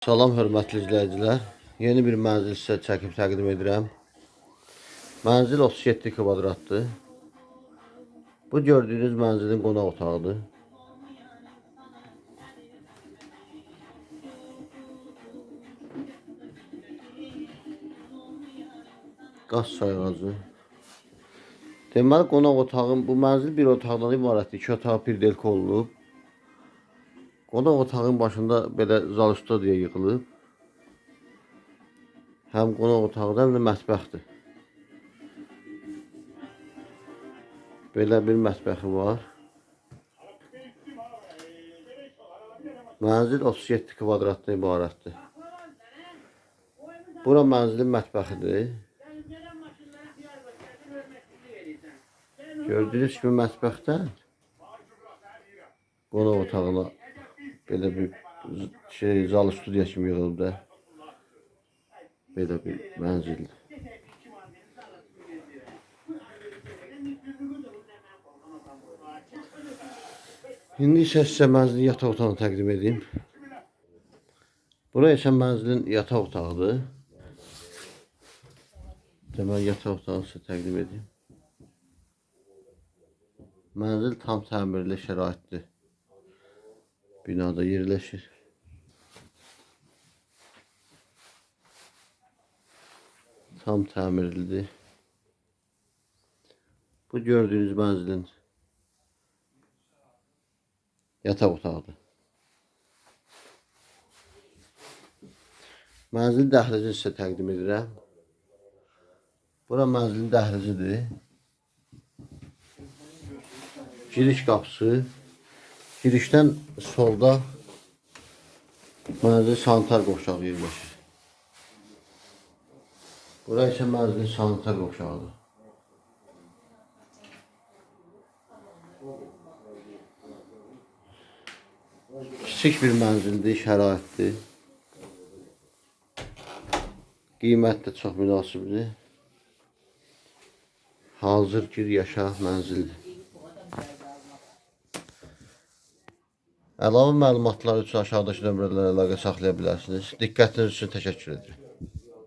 Salam hörmətli izləyicilər. Yeni bir mənzil sizə çəkib təqdim edirəm. Mənzil 37 kvadratdır. Bu gördüyünüz mənzilin qonaq otağıdır. Qaz sayğacı. Deməli qonaq otağın bu mənzil bir otaqdan ibarətdir. İki otaq bir delk olunub. Qonaq otağın başında belə zal stodiya yığılıb. Həm qonaq otağı da həm də mətbəxdir. Belə bir mətbəxi var. Mənzil 37 kvadratdan ibarətdir. Bura mənzilin mətbəxidir. Gördüyünüz kimi mətbəxdən qonaq otağına belə bir şey zal studiya kimi yığılıb da. Belə bir mənzildir. İndi isə sizə mənzilin yataq otağını təqdim edeyim. Buraya isə mənzilin yataq otağıdır. Deməli yataq otağını sizə təqdim edeyim. Mənzil tam təmirli şəraitli binada yerləşir. Tam təmirlidir. Bu gördüyünüz mənzilin yataq otağıdır. Mənzil dəhlizini sizə təqdim edirəm. Bura mənzilin dəhlizidir. Giriş qapısı. Girişdən solda mənzil sanitar qovşağı yerləşir. Bura isə mənzilin sanitar qovşağıdır. Kiçik bir mənzildir, şəraitdir. Qiymət də çox münasibdir. Hazır gir yaşa mənzildir. Əlavə məlumatlar üçün aşağıdakı nömrələrə əlaqə saxlaya bilərsiniz. Diqqətiniz üçün təşəkkür edirəm.